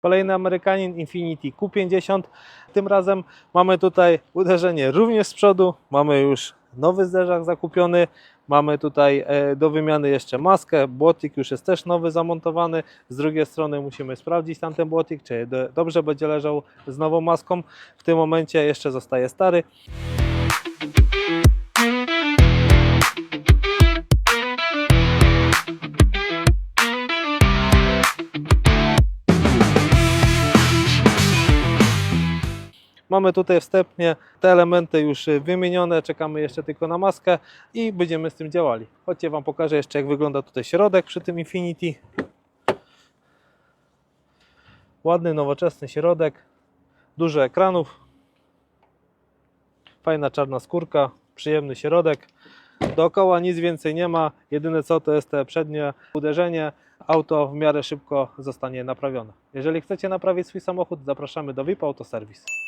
Kolejny Amerykanin Infiniti Q50. Tym razem mamy tutaj uderzenie również z przodu. Mamy już nowy zderzak zakupiony. Mamy tutaj e, do wymiany jeszcze maskę. Błotik już jest też nowy zamontowany. Z drugiej strony musimy sprawdzić tamten błotik, czy do- dobrze będzie leżał z nową maską. W tym momencie jeszcze zostaje stary. Mamy tutaj wstępnie te elementy już y, wymienione, czekamy jeszcze tylko na maskę i będziemy z tym działali. Chodźcie Wam pokażę jeszcze jak wygląda tutaj środek przy tym Infinity. Ładny, nowoczesny środek, dużo ekranów, fajna czarna skórka, przyjemny środek. Dookoła nic więcej nie ma, jedyne co to jest te przednie uderzenie. Auto w miarę szybko zostanie naprawione. Jeżeli chcecie naprawić swój samochód, zapraszamy do VIP Auto Service.